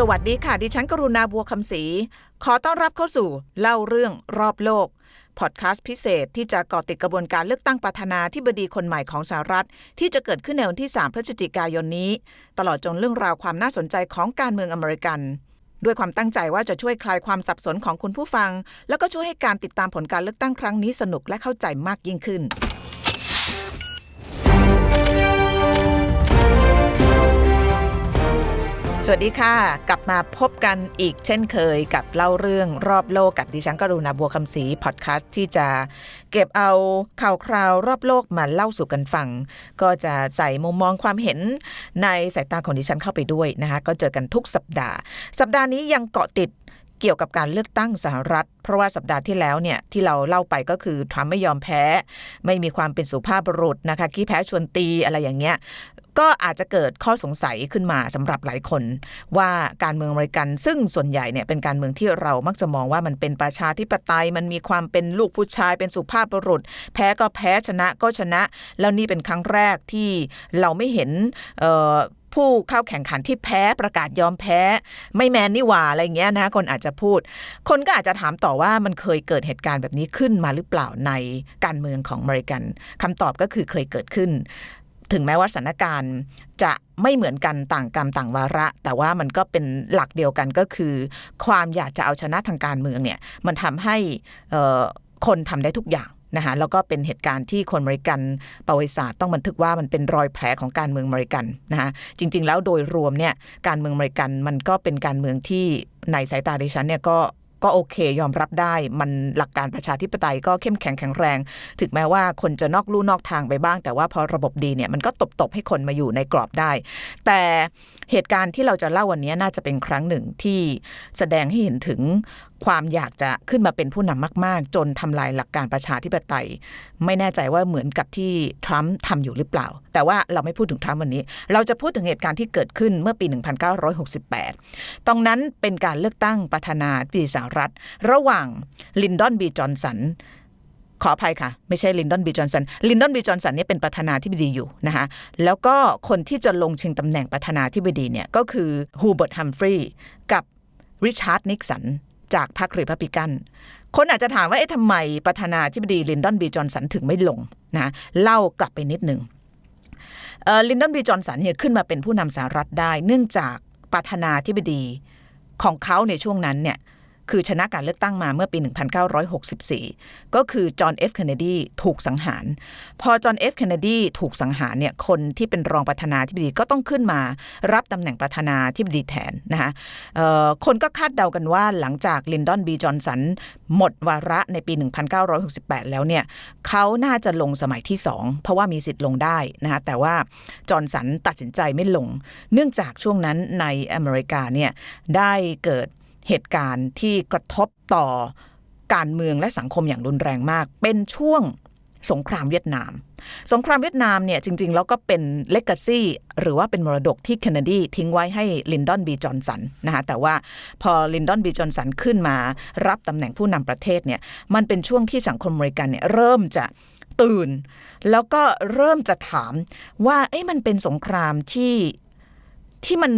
สวัสดีค่ะ ดิฉันกรุณาบัวคำศรีขอต้อนรับเข้าสู่เล่าเรื่องรอบโลก พอดแคสต์พิเศษที่จะเกาะติดกระบวนการเลือกตั้งประธานาธิบดีคนใหม่ของสหรัฐ ที่จะเกิดขึ้นในวันที่ 3 พฤศจิกายนนี้ ตลอดจนเรื่องราวความน่าสนใจของการเมืองอเมริกัน ด้วยความตั้งใจว่าจะช่วยคลายความสับสนของคุณผู้ฟัง แล้วก็ช่วยให้การติดตามผลการเลือกตั้งครั้งนี้สนุกและเข้าใจมากยิ่งขึ้น สวัสดีค่ะ กลับมาพบกันอีกเช่นเคยกับเล่าเรื่องรอบโลกกับดิฉันกรุณาบัวคำศรีพอดแคสต์ที่จะเก็บเอาข่าวคราวรอบโลกมาเล่าสู่กันฟัง ก็จะใส่มุมมองความเห็นในสายตาของดิฉันเข้าไปด้วยนะคะก็เจอกันทุกสัปดาห์ สัปดาห์นี้ยังเกาะติด เกี่ยวกับการเลือกตั้งสหรัฐ เพราะว่าสัปดาห์ที่แล้วเนี่ยที่เราเล่าไปก็คือทรัมป์ไม่ยอมแพ้ ไม่มีความเป็นสุภาพบุรุษนะคะขี้แพ้ชวนตีอะไรอย่างเงี้ยก็อาจจะเกิดข้อสงสัยขึ้นมาสำหรับหลายคน ว่าการเมืองอเมริกัน ซึ่งส่วนใหญ่เนี่ยเป็นการเมืองที่เรามักจะมองว่ามันเป็นประชาธิปไตย มันมีความเป็นลูกผู้ชายเป็นสุภาพบุรุษ แพ้ก็แพ้ชนะก็ชนะ แล้วนี่เป็นครั้งแรกที่เราไม่เห็นเผู้เข้าแข่งขันที่แพ้ประกาศยอมแพ้ ไม่แมนนี่หว่าอะไรเงี้ยนะคนอาจจะพูด คนก็อาจจะถามต่อว่ามันเคยเกิดเหตุการณ์แบบนี้ขึ้นมาหรือเปล่าในการเมืองของอเมริกันคำตอบก็คือเคยเกิดขึ้น ถึงแม้ว่าสถานการณ์จะไม่เหมือนกันต่างกรรมต่างวาระ แต่ว่ามันก็เป็นหลักเดียวกันก็คือ ความอยากจะเอาชนะทางการเมืองเนี่ยมันทำให้คนทำได้ทุกอย่าง นะคะแล้วก็เป็นเหตุการณ์ที่คนอเมริกันประวัติศาสตร์ต้องบันทึกว่ามันเป็นรอยแผลของการเมืองอเมริกันนะคะจริง ๆ แล้วโดยรวมเนี่ยการเมืองอเมริกันมันก็เป็นการเมืองที่ในสายตาดิฉันเนี่ยก็ก็โอเคยอมรับได้มันหลักการประชาธิปไตยก็เข้มแข็งแข็งแรง ถึงแม้ว่าคนจะนอกลู่นอกทางไปบ้าง แต่ว่าพอระบบดีเนี่ยมันก็ตบตบๆให้คนมาอยู่ในกรอบได้ แต่เหตุการณ์ที่เราจะเล่าวันนี้น่าจะเป็นครั้งหนึ่งที่แสดงให้เห็นถึงความอยากจะขึ้นมาเป็นผู้นำมาก ๆ จนทำลายหลักการประชาธิปไตย ไม่แน่ใจว่าเหมือนกับที่ทรัมป์ทำอยู่หรือเปล่า แต่ว่าเราไม่พูดถึงทรัมป์วันนี้ เราจะพูดถึงเหตุการณ์ที่เกิดขึ้นเมื่อปี 1968 ตรงนั้นเป็นการเลือกตั้งประธานาธิบดีสหรัฐ ระหว่างลินดอนบีจอห์นสันขออภัยค่ะ ไม่ใช่ลินดอนบีจอห์นสันลินดอนบีจอห์นสันนี่เป็นประธานาธิบดีอยู่นะคะแล้วก็คนที่จะลงชิงตำแหน่งประธานาธิบดีเนี่ยก็คือฮูเบิร์ตฮัมฟรีย์กับริชาร์ดนิกสัน จากพรรครีพับลิกัน คนอาจจะถามว่าเอ๊ะทำไมประธานาธิบดีลินดอนบีจอนสันถึงไม่ลงนะเล่ากลับไปนิดหนึ่งลินดอนบีจอนสันเนี่ยขึ้นมาเป็นผู้นำสหรัฐได้ เนื่องจากประธานาธิบดีของเขาในช่วงนั้นเนี่ย คือชนะการเลือกตั้งมาเมื่อปี 1964 ก็คือจอห์นเอฟเคนเนดีถูกสังหาร พอจอห์นเอฟเคนเนดีถูกสังหารเนี่ยคนที่เป็นรองประธานาธิบดีก็ต้องขึ้นมารับตำแหน่งประธานาธิบดีแทนนะคะคนก็คาดเดากันว่าหลังจากลินดอนบีจอห์นสันหมดวาระในปี 1968 แล้วเนี่ยเขาน่าจะลงสมัยที่ 2 เพราะว่ามีสิทธิ์ลงได้นะคะแต่ว่าจอห์นสันตัดสินใจไม่ลง เนื่องจากช่วงนั้นในอเมริกาเนี่ยได้เกิด เหตุการณ์ที่กระทบต่อการเมืองและสังคมอย่างรุนแรงมาก เป็นช่วงสงครามเวียดนาม สงครามเวียดนามเนี่ยจริง ๆ แล้วก็เป็นเลก a ซีหรือว่าเป็นมรดกที่เคนเนดีทิ้งไว้ให้ลินดอนบีจอนสันนะคะแต่ว่าพอลินดอนบีจอนสันขึ้นมารับตำแหน่งผู้นำประเทศเนี่ยมันเป็นช่วงที่สังคมอเมริกันเนี่ยเริ่มจะตื่น แล้วก็เริ่มจะถามว่าเอ๊ะมันเป็นสงครามที่ที่มัน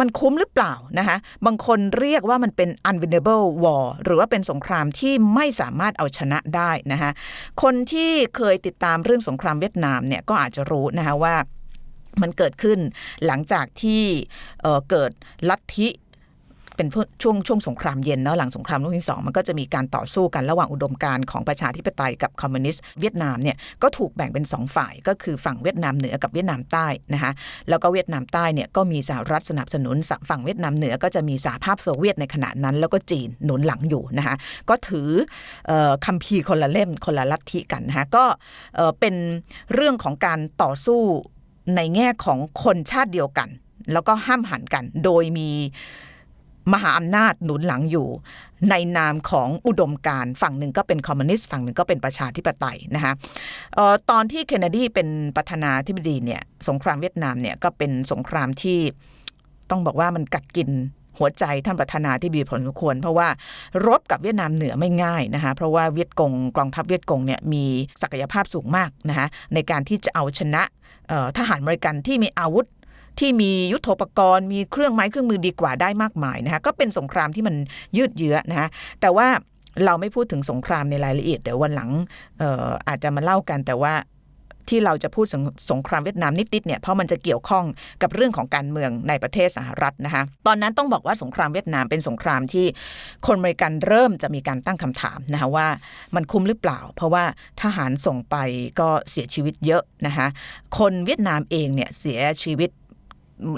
มันคุ้มหรือเปล่านะคะบางคนเรียกว่ามันเป็น unwinnable war หรือว่าเป็นสงครามที่ไม่สามารถเอาชนะได้นะคะคนที่เคยติดตามเรื่องสงครามเวียดนามเนี่ยก็อาจจะรู้นะคะว่ามันเกิดขึ้นหลังจากที่เเกิดลัทธิ เป็นช่วงช่วงสงครามเย็นเนาะหลังสงครามโลกที่สองมันก็จะมีการต่อสู้กันระหว่างอุดมการณ์ของประชาธิปไตยกับคอมมิวนิสต์เวียดนามเนี่ยก็ถูกแบ่งเป็นสองฝ่าย ก็คือฝั่งเวียดนามเหนือกับเวียดนามใต้นะคะแล้วก็เวียดนามใต้เนี่ยก็มีสหรัฐสนับสนุนฝั่งเวียดนามเหนือก็จะมีสหภาพโซเวียตในขณะนั้น แล้วก็จีนหนุนหลังอยู่นะคะก็ถืออคัมภีร์คนละเล่มคนละลัทธิกันนะคะก็เป็นเรื่องของการต่อสู้ในแง่ของคนชาติเดียวกัน แล้วก็ห้ามหันกันโดยมี มหาอำนาจหนุนหลังอยู่ ในนามของอุดมการฝั่งหนึ่งก็เป็นคอมมิวนิสต์ฝั่งหนึ่งก็เป็นประชาธิปไตยนะคะออตอนที่เคนเนดีเป็นประธานาธิบดีเนี่ยสงครามเวียดนามเนี่ยก็เป็นสงครามที่ต้องบอกว่ามันกัดกินหัวใจท่านประธานาธิบดีผลควร เพราะว่ารบกับเวียดนามเหนือไม่ง่ายนะคะเพราะว่าเวียดกงกองทัพเวียดกงเนี่ยมีศักยภาพสูงมากนะคะในการที่จะเอาชนะทหารอเมริกันที่มีอาวุธ ที่มียุทโธปกรณ์ มีเครื่องไม้เครื่องมือดีกว่าได้มากมายนะคะก็เป็นสงครามที่มันยืดเยื้อนะคะแต่ว่าเราไม่พูดถึงสงครามในรายละเอียดเดี๋ยววันหลังอออาจจะมาเล่ากันแต่ว่าที่เราจะพูดสงสงครามเวียดนามนิดๆเนี่ยเพราะมันจะเกี่ยวข้องกับเรื่องของการเมืองในประเทศสหรัฐนะคะตอนนั้นต้องบอกว่าสงครามเวียดนามเป็นสงครามที่คนอเมริกันเริ่มจะมีการตั้งคำถามนะคะว่ามันคุ้มหรือเปล่า เพราะว่าทหารส่งไปก็เสียชีวิตเยอะนะคะคนเวียดนามเองเนี่ยเสียชีวิต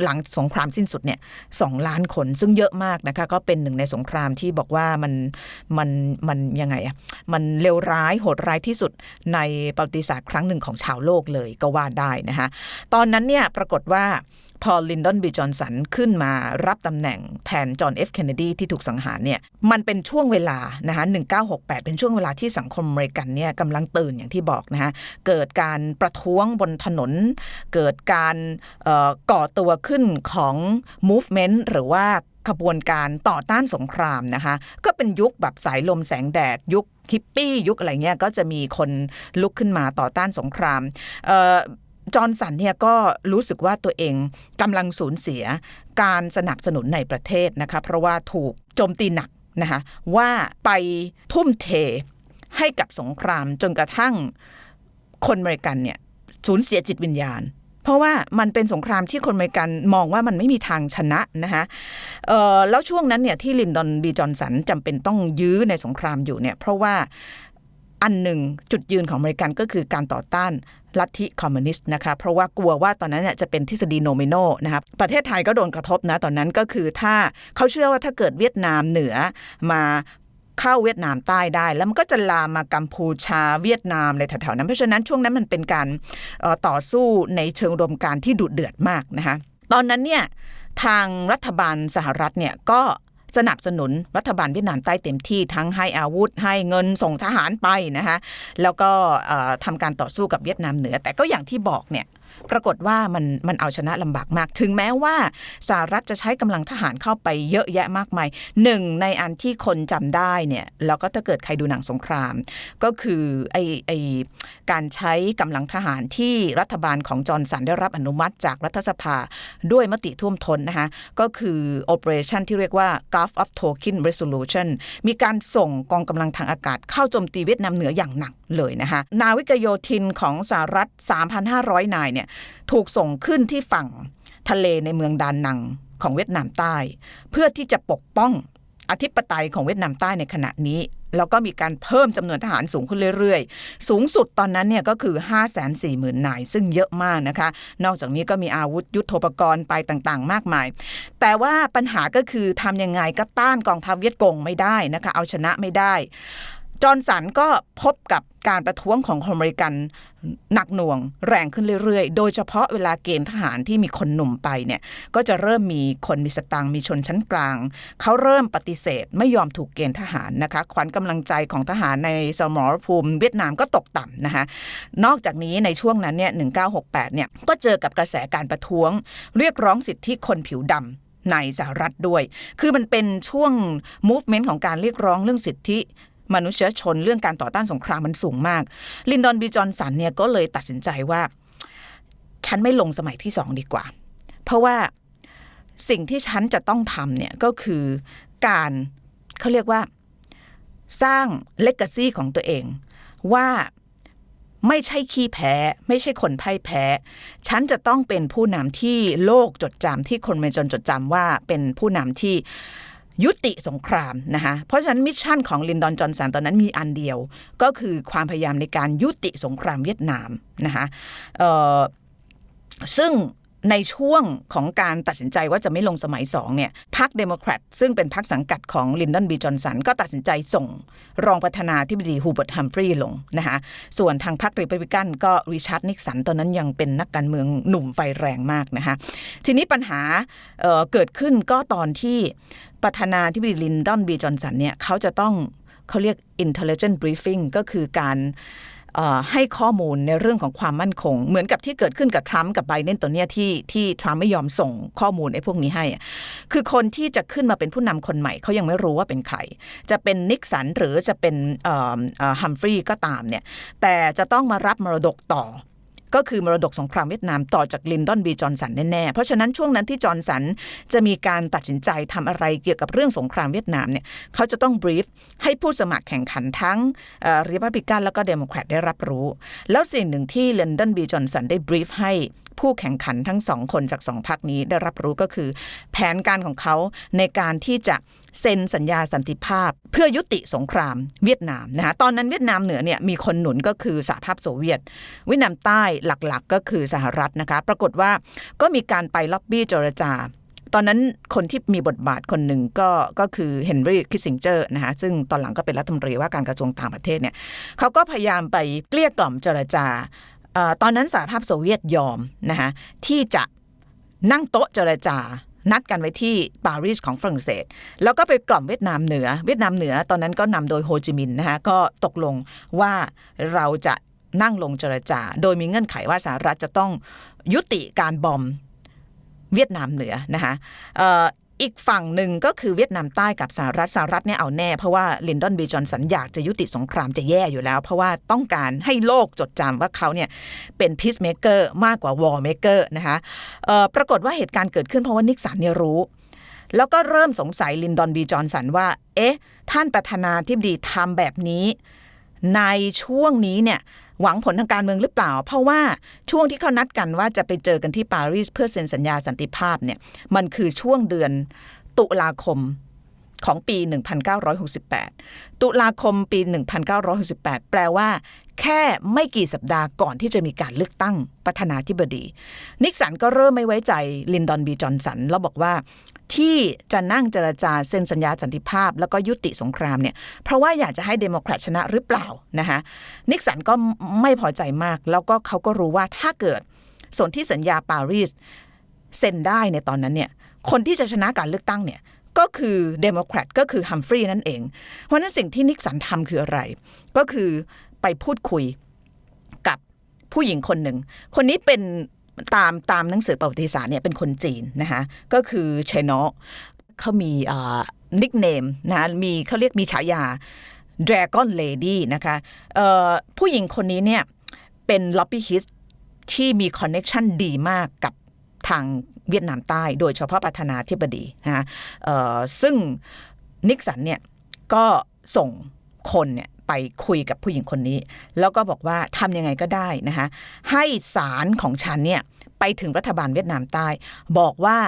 หลังสงครามสิ้นสุดเนี่ยสองล้านคนซึ่งเยอะมากนะคะ ก็เป็นหนึ่งในสงครามที่บอกว่ามันมันมันยังไงอะมันเลวร้ายโหดร้ายที่สุดในประวัติศาสตร์ครั้งหนึ่งของชาวโลกเลยก็ว่าได้นะคะตอนนั้นเนี่ยปรากฏว่า พอลินดอนบีจอนสันขึ้นมารับตำแหน่งแทนจอห์นเอฟเคนเนดีที่ถูกสังหารเนี่ยมันเป็นช่วงเวลานะคะ1968 เป็นช่วงเวลาที่สังคมอเมริกันเนี่ยกำลังตื่นอย่างที่บอกนะคะเกิดการประท้วงบนถนน เกิดการก่อตัวขึ้นของ movement หรือว่าขบวนการต่อต้านสงครามนะคะ ก็เป็นยุคแบบสายลมแสงแดด ยุคฮิปปี้ยุคอะไรเงี้ยก็จะมีคนลุกขึ้นมาต่อต้านสงคราม จอร์นสันเนี่ยก็รู้สึกว่าตัวเองกำลังสูญเสียการสนับสนุนในประเทศนะคะเพราะว่าถูกโจมตีหนักนะคะว่าไปทุ่มเทให้กับสงครามจนกระทั่งคนอเมริกันเนี่ยสูญเสียจิตวิญญาณ เพราะว่ามันเป็นสงครามที่คนอเมริกันมองว่ามันไม่มีทางชนะนะคะแล้วช่วงนั้นเนี่ยที่ลินดอนบีจอนสันจำเป็นต้องยื้อในสงครามอยู่เนี่ยเพราะว่า อันหนึ่งจุดยืนของอเมริกันก็คือการต่อต้านลัทธิคอมมิวนิสต์นะคะเพราะว่ากลัวว่าตอนนั้นเนี่ยจะเป็นทฤษฎีโนมิโนนะครับประเทศไทยก็โดนกระทบนะตอนนั้นก็คือถ้าเขาเชื่อว่าถ้าเกิดเวียดนามเหนือมาเข้าเวียดนามใต้ได้ แล้วมันก็จะลามมากัมพูชาเวียดนามอะไรแถวๆนั้น เพราะฉะนั้นช่วงนั้นมันเป็นการต่อสู้ในเชิงรวมการที่ดุเดือดมากนะคะตอนนั้นเนี่ยทางรัฐบาลสหรัฐเนี่ยก็ สนับสนุนรัฐบาลเวียดนามใต้เต็มที่ทั้งให้อาวุธ ให้เงินส่งทหารไปนะคะแล้วก็ทำการต่อสู้กับเวียดนามเหนือ แต่ก็อย่างที่บอกเนี่ยปรากฏว่ามันมันเอาชนะลำบากมาก ถึงแม้ว่าสหรัฐจะใช้กำลังทหารเข้าไปเยอะแยะมากมายหนึ่งในอันที่คนจำได้เนี่ยแล้วก็ถ้าเกิดใครดูหนังสงคราม ก็คือไอไอการใช้กำลังทหารที่รัฐบาลของจอร์นสันได้รับอนุมัติจากรัฐสภาด้วยมติท่วมท้นนะคะก็คือ operation ที่เรียกว่า Gulf of Tonkin Resolution มีการส่งกองกำลังทางอากาศเข้าโจมตีเวียดนามเหนืออย่างหนักเลยนะคะนาวิกโยธินของสหรัฐ 3,500 นายเนี่ยถูกส่งขึ้นที่ฝั่งทะเลในเมืองดานนังของเวียดนามใต้ เพื่อที่จะปกป้องอธิปไตยของเวียดนามใต้ในขณะนี้ แล้วก็มีการเพิ่มจำนวนทหารสูงขึ้นเรื่อยๆ สูงสุดตอนนั้นเนี่ยก็คือ 5 4 0 0 0 0นายซึ่งเยอะมากนะคะ นอกจากนี้ก็มีอาวุธยุโทโธปกรณ์ไปต่างๆ มากมาย แต่ว่าปัญหาก็คือทำยังไงก็ต้านกองทัพเวียดกงไม่ได้นะคะ เอาชนะไม่ได้ จอร์นสันก็พบกับการประท้วงของคนอเมริกันหนักหน่วงแรงขึ้นเรื่อยๆ โดยเฉพาะเวลาเกณฑ์ทหารที่มีคนหนุ่มไปเนี่ยก็จะเริ่มมีคนมีสตังมีชนชั้นกลาง เขาเริ่มปฏิเสธไม่ยอมถูกเกณฑ์ทหารนะคะขวัญกำลังใจของทหารในสมรภูมิเวียดนามก็ตกต่ำนะคะนอกจากนี้ในช่วงนั้นเนี่ย 1968 เนี่ยก็เจอกับกระแสการประท้วง เรียกร้องสิทธิคนผิวดำในสหรัฐด้วย คือมันเป็นช่วง movement ของการเรียกร้องเรื่องสิทธิ มนุษยชนเรื่องการต่อต้านสงครามมันสูงมาก ลินดอนบีจอนสันเนี่ยก็เลยตัดสินใจว่า ฉันไม่ลงสมัยที่สองดีกว่า เพราะว่าสิ่งที่ฉันจะต้องทำเนี่ยก็คือการเขาเรียกว่าสร้างเลก a ซีของตัวเอง ว่าไม่ใช่ขี้แพ้ ไม่ใช่คนพ่ายแพ้ ฉันจะต้องเป็นผู้นำที่โลกจดจำที่คนเมจนจดจำว่าเป็นผู้นำที่ ยุติสงครามนะคะเพราะฉะนั้นมิชชั่นของลินดอนจอห์นสันตอนนั้นมีอันเดียว ก็คือความพยายามในการยุติสงครามเวียดนามนะคะซึ่ง ในช่วงของการตัดสินใจว่าจะไม่ลงสมัยสองเนี่ยพรรคเดโมแครตซึ่งเป็นพรรคสังกัดของลินดอนบีจอนสันก็ตัดสินใจส่ง รองประธานาธิบดีฮูเบิร์ตฮัมฟรีย์ลงนะคะส่วนทางพรรครีพับลิกันก็ริชาร์ดนิกสันตอนนั้นยังเป็นนักการเมืองหนุ่มไฟแรงมากนะคะทีนี้ปัญหาเเกิดขึ้นก็ตอนที่ประธานาธิบดีลินดอนบีจอนสันเนี่ยเขาจะต้องเขาเรียก intelligent briefing ก็คือการ ให้ข้อมูลในเรื่องของความมั่นคง เหมือนกับที่เกิดขึ้นกับทรัมป์กับไบเดนตัวเนี้ยที่ที่ทรัมป์ไม่ยอมส่งข้อมูลไอ้พวกนี้ให้ คือคนที่จะขึ้นมาเป็นผู้นำคนใหม่เขายังไม่รู้ว่าเป็นใคร จะเป็นนิกสันหรือจะเป็นฮัมฟรีย์ก็ตามเนี่ยแต่จะต้องมารับมรดกต่อ ก็คือมรดกสงครามเวียดนามต่อจากลินดอนบีจอห์นสันแน่ๆ เพราะฉะนั้นช่วงนั้นที่จอห์นสันจะมีการตัดสินใจทำอะไรเกี่ยวกับเรื่องสงครามเวียดนามเนี่ยเขาจะต้องบรีฟให้ผู้สมัครแข่งขันทั้งริพับลิกันแล้วก็เดโมแครตได้รับรู้ แล้วสิ่งหนึ่งที่ลินดอนบีจอห์นสันได้บรีฟให้ ผู้แข่งขันทั้งสองคนจากสองพรรคนี้ได้รับรู้ก็คือ แผนการของเขาในการที่จะเซ็นสัญญาสันติภาพ เพื่อยุติสงครามเวียดนามนะคะตอนนั้นเวียดนามเหนือเนี่ยมีคนหนุนก็คือสหภาพโซเวียต เวียดนามใต้หลักๆ ก็คือสหรัฐนะคะปรากฏว่าก็มีการไปล็อบบี้เจรจาตอนนั้นคนที่มีบทบาทคนหนึ่งก็ก็คือเฮนรี่คิสซิงเจอร์นะคะซึ่งตอนหลังก็เป็นรัฐมนตรีว่าการกระทรวงต่างประเทศเนี่ยเขาก็พยายามไปเกลี้ยกล่อมเจรจา ตอนนั้นสหภาพโซเวียตยอมนะคะที่จะนั่งโต๊ะเจรจา นัดกันไว้ที่ปารีสของฝรั่งเศส แล้วก็ไปกล่อมเวียดนามเหนือ เวียดนามเหนือตอนนั้นก็นำโดยโฮจิมินห์นะคะก็ตกลงว่าเราจะนั่งลงเจรจา โดยมีเงื่อนไขว่าสหรัฐจะต้องยุติการบอมเวียดนามเหนือนะคะ อีกฝั่งหนึ่งก็คือเวียดนามใต้กับสหรัฐสหรัฐเนี่ยเอาแน่เพราะว่าลินดอนบีจอนสันอยากจะยุติสงครามจะแย่อยู่แล้ว เพราะว่าต้องการให้โลกจดจำว่าเขาเนี่ยเป็นพีซเมเกอร์มากกว่าวอร์เมเกอร์นะคะปรากฏว่าเหตุการณ์เกิดขึ้นเพราะว่านิกสันเนี่ยรู้ แล้วก็เริ่มสงสัยลินดอนบีจอนสันว่า เอ๊ะ ท่านประธานาธิบดีทำแบบนี้ ในช่วงนี้เนี่ย หวังผลทางการเมืองหรือเปล่า เพราะว่าช่วงที่เขานัดกันว่าจะไปเจอกันที่ปารีสเพื่อเซ็นสัญญาสันติภาพเนี่ยมันคือช่วงเดือนตุลาคม ของปี 1968 ตุลาคมปี 1968 แปลว่า แค่ไม่กี่สัปดาห์ก่อนที่จะมีการเลือกตั้งประธานาธิบดี นิกสันก็เริ่มไม่ไว้ใจลินดอนบีจอนสัน แล้วบอกว่าที่จะนั่งเจรจาเซ็นสัญญาสันติภาพ แล้วก็ยุติสงครามเนี่ยเพราะว่าอยากจะให้เดโมแครตชนะหรือเปล่านะคะนิกสันก็ไม่พอใจมาก แล้วก็เขาก็รู้ว่าถ้าเกิดส่วนที่สัญญาปารีสเซ็นได้ในตอนนั้นเนี่ยคนที่จะชนะการเลือกตั้งเนี่ย ก็คือเดโมแครตก็คือฮัมฟรีย์นั่นเอง เพราะนั้นสิ่งที่นิกสันทำคืออะไร ก็คือไปพูดคุยกับผู้หญิงคนหนึ่ง คนนี้เป็นตามตามหนังสือประวัติศาสตร์เนี่ยเป็นคนจีนนะคะก็คือเชโนเขามีนิกเนมนะมีเขาเรียกมีฉายา Dragon Lady นะคะผู้หญิงคนนี้เนี่ยเป็นล็อบบี้ฮิสที่มีคอนเน็ชันดีมากกับทาง เวียดนามใต้โดยเฉพาะประธานาธิบดีนะซึ่งนิกสันเนี่ยก็ส่งคนเนี่ยไปคุยกับผู้หญิงคนนี้ แล้วก็บอกว่าทำยังไงก็ได้นะคะให้สารของฉันเนี่ยไปถึงรัฐบาลเวียดนามใต้ บอกว่า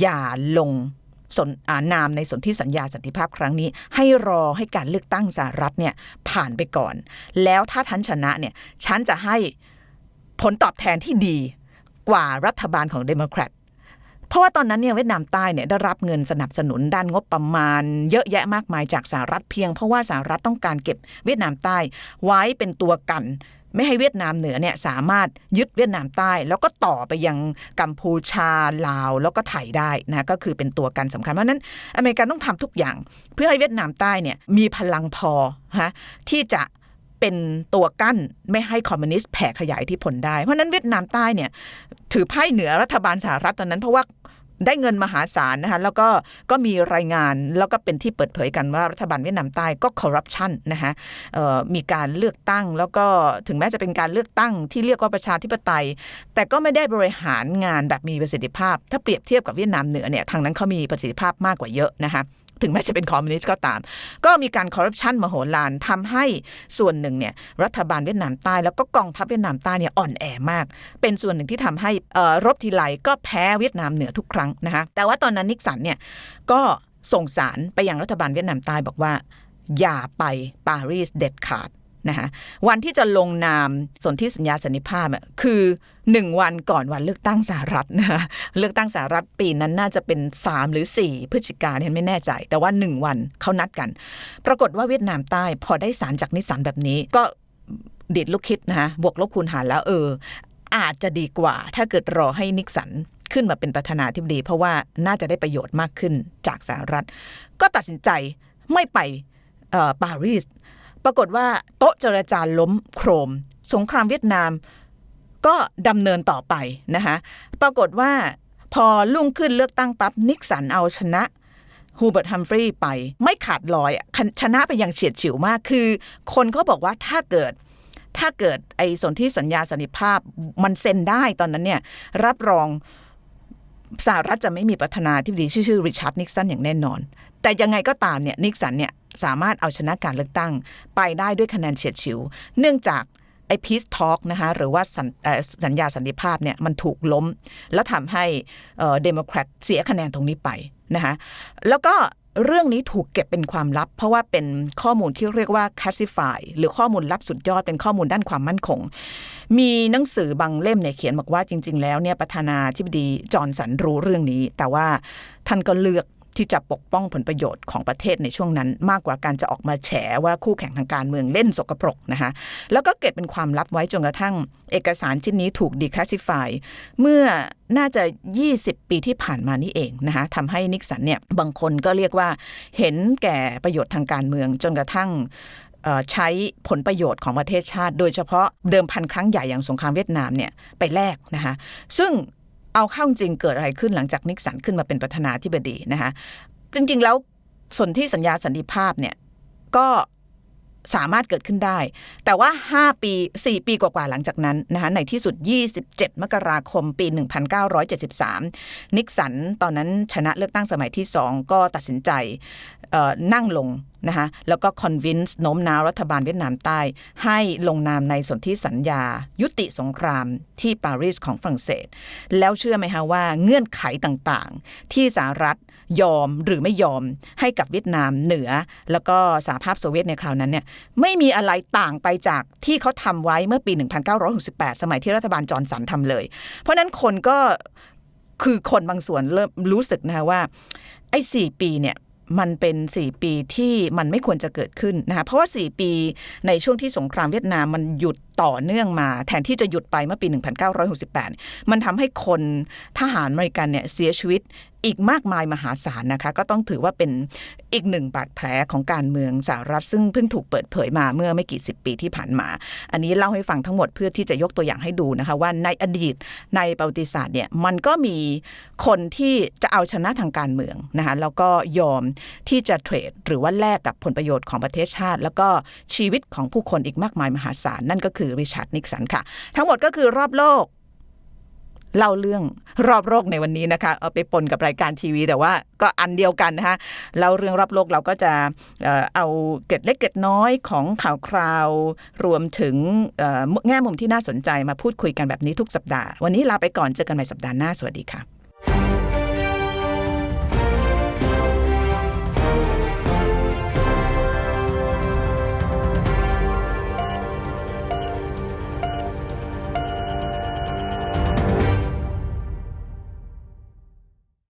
อย่าลงสนนามในสนธิสัญญาสันติภาพครั้งนี้ ให้รอให้การเลือกตั้งสหรัฐเนี่ยผ่านไปก่อน แล้วถ้าท่านชนะเนี่ยฉันจะให้ผลตอบแทนที่ดีกว่ารัฐบาลของเดโมแครต เพราะว่าตอนนั้นเนี่ยเวียดนามใต้เนี่ยได้รับเงินสนับสนุนด้านงบประมาณ เยอะแยะมากมายจากสหรัฐเพียง เพราะว่าสหรัฐต้องการเก็บเวียดนามใต้ไว้เป็นตัวกันไม่ให้เวียดนามเหนือเนี่ยสามารถยึดเวียดนามใต้ แล้วก็ต่อไปยังกัมพูชาลาว แล้วก็ไทยได้นะก็คือเป็นตัวกันสำคัญเพราะนั้นอเมริกันต้องทำทุกอย่าง เพื่อให้เวียดนามใต้เนี่ยมีพลังพอฮะที่จะเป็นตัวกั้นไม่ให้คอมมิวนิสต์แผ่ขยายที่ผลได้ เพราะนั้นเวียดนามใต้เนี่ยถือไพ่เหนือรัฐบาลสหรัฐตอนนั้นเพราะว่า ได้เงินมหาศาลนะคะแล้วก็ก็มีรายงานแล้วก็เป็นที่เปิดเผยกันว่ารัฐบาลเวียดนามใต้ก็คอร์รัปชันนะคะมีการเลือกตั้ง แล้วก็ถึงแม้จะเป็นการเลือกตั้งที่เรียกว่าประชาธิปไตย แต่ก็ไม่ได้บริหารงานแบบมีประสิทธิภาพ ถ้าเปรียบเทียบกับเวียดนามเหนือเนี่ยทางนั้นเขามีประสิทธิภาพมากกว่าเยอะนะคะ ถึงแม้จะเป็นคอมมิวนิสต์ก็ตาม ก็มีการคอร์รัปชันมโหฬารทำให้ส่วนหนึ่งเนี่ยรัฐบาลเวียดนามใต้แล้วก็กองทัพเวียดนามใต้เนี่ยอ่อนแอมาก เป็นส่วนหนึ่งที่ทำให้รบทีไรก็แพ้เวียดนามเหนือทุกครั้งนะคะแต่ว่าตอนนั้นนิกสันเนี่ยก็ส่งสารไปยังรัฐบาลเวียดนามใต้บอกว่า อย่าไปปารีสเด็ดขาด นะคะวันที่จะลงนามสนธิสัญญาสันนิภาพคือหนึ่งวันก่อนวันเลือกตั้งสหรัฐนะคะเลือกตั้งสหรัฐปีนั้นน่าจะเป็นสามหรือสี่พฤศจิกาเนี่ยไม่แน่ใจ แต่ว่าหนึ่งวันเขานัดกัน ปรากฏว่าเวียดนามใต้พอได้สารจากนิสันแบบนี้ก็ดิดลูกคิดนะคะบวกลบคูณหารแล้วเออ อาจจะดีกว่า ถ้าเกิดรอให้นิกสันขึ้นมาเป็นประธานาธิบดี เพราะว่าน่าจะได้ประโยชน์มากขึ้นจากสหรัฐ ก็ตัดสินใจไม่ไปปารีส ปรากฏว่าโต๊ะเจรจาล้มโครม สงครามเวียดนาม ก็ดำเนินต่อไปนะคะปรากฏว่าพอลุ่งขึ้นเลือกตั้งปั๊บนิกสันเอาชนะฮูเบิร์ตฮัมฟรีย์ไปไม่ขาดลอยชนะไปอย่างเฉียดฉิวมากคือ คนเขาบอกว่าถ้าเกิดถ้าเกิดไอ้สนที่สัญญาสันติภาพมันเซ็นได้ตอนนั้นเนี่ยรับรองสหรัฐจะไม่มีประธานาธิบดีชื่อชื่อริชาร์ดนิกสันอย่างแน่นอน แต่ยังไงก็ตามเนี่ยนิกสันเนี่ย สามารถเอาชนะการเลือกตั้ง ไปได้ด้วยคะแนนเฉียดฉิว เนื่องจากไอ้ peace talk นะคะหรือว่าสัญเอ่อสัญญาสันติภาพเนี่ยมันถูกล้ม แล้วทำให้เดโมแครตเสียคะแนนตรงนี้ไปนะคะแล้วก็เรื่องนี้ถูกเก็บเป็นความลับ เพราะว่าเป็นข้อมูลที่เรียกว่า classify หรือข้อมูลลับสุดยอดเป็นข้อมูลด้านความมั่นคง มีหนังสือบางเล่มเนี่ยเขียนบอกว่าจริง ๆ แล้วเนี่ยประธานาธิบดีจอห์นสันรู้เรื่องนี้ แต่ว่าท่านก็เลือก ที่จะปกป้องผลประโยชน์ของประเทศในช่วงนั้น มากกว่าการจะออกมาแฉว่าคู่แข่งทางการเมืองเล่นสกปรกนะคะแล้วก็เก็บเป็นความลับไว้จนกระทั่ง เอกสารชิ้นนี้ถูกดีคลาสสิฟายเมื่อน่าจะ 20 ปีที่ผ่านมานี่เองนะคะทำให้นิกสันเนี่ยบางคนก็เรียกว่าเห็นแก่ประโยชน์ทางการเมืองจนกระทั่งใช้ผลประโยชน์ของประเทศชาติ โดยเฉพาะเดิมพันครั้งใหญ่อย่างสงครามเวียดนามเนี่ยไปแลกนะคะซึ่ง เอาเข้าจริงเกิดอะไรขึ้นหลังจากนิกสันขึ้นมาเป็นประธานาธิบดีนะคะจริงๆแล้วสนที่สัญญาสันติภาพเนี่ยก็สามารถเกิดขึ้นได้ แต่ว่า 5 ปี 4 ปีกว่าๆหลังจากนั้นนะคะในที่สุด 27 มกราคมปี 1973 นิกสันตอนนั้นชนะเลือกตั้งสมัยที่ 2 ก็ตัดสินใจ นั่งลงนะคะแล้วก็คอนวินส์โน้มน้าวรัฐบาลเวียดนามใต้ ให้ลงนามในสนธิสัญญา ยุติสงครามที่ปารีสของฝรั่งเศส แล้วเชื่อไหมคะว่าเงื่อนไขต่างๆ ที่สหรัฐยอมหรือไม่ยอมให้กับเวียดนามเหนือ แล้วก็สหภาพโซเวียตในคราวนั้นเนี่ยไม่มีอะไรต่างไปจากที่เขาทำไว้เมื่อปี 1968 สมัยที่รัฐบาลจอร์นสันทำเลย เพราะฉะนั้นคนก็คือคนบางส่วนเริ่มรู้สึกนะคะว่าไอ้สี่ปีเนี่ย มันเป็น 4 ปีที่มันไม่ควรจะเกิดขึ้นนะคะเพราะว่า 4 ปีในช่วงที่สงครามเวียดนามมันหยุด ต่อเนื่องมา แทนที่จะหยุดไปเมื่อปี 1968 มันทำให้คนทหารอเมริกันเนี่ยเสียชีวิตอีกมากมายมหาศาลนะคะ ก็ต้องถือว่าเป็นอีกหนึ่งบาดแผลของการเมืองสหรัฐ ซึ่งเพิ่งถูกเปิดเผยมาเมื่อไม่กี่สิบปีที่ผ่านมา อันนี้เล่าให้ฟังทั้งหมดเพื่อที่จะยกตัวอย่างให้ดูนะคะ ว่าในอดีตในประวัติศาสตร์เนี่ยมันก็มีคนที่จะเอาชนะทางการเมืองนะคะแล้วก็ยอมที่จะเทรด หรือว่าแลกกับผลประโยชน์ของประเทศชาติ แล้วก็ชีวิตของผู้คนอีกมากมายมหาศาลนั่นก็คือริชาร์ดนิกสันค่ะ ทั้งหมดก็คือรอบโลก เล่าเรื่องรอบโลกในวันนี้นะคะ เอาไปปนกับรายการทีวี แต่ว่าก็อันเดียวกันนะคะเล่าเรื่องรอบโลกเราก็จะเอาเกร็ดเล็กเกร็ดน้อยของข่าวคราว รวมถึงแง่มุมที่น่าสนใจมาพูดคุยกันแบบนี้ทุกสัปดาห์ วันนี้ลาไปก่อนเจอกันใหม่สัปดาห์หน้าสวัสดีค่ะ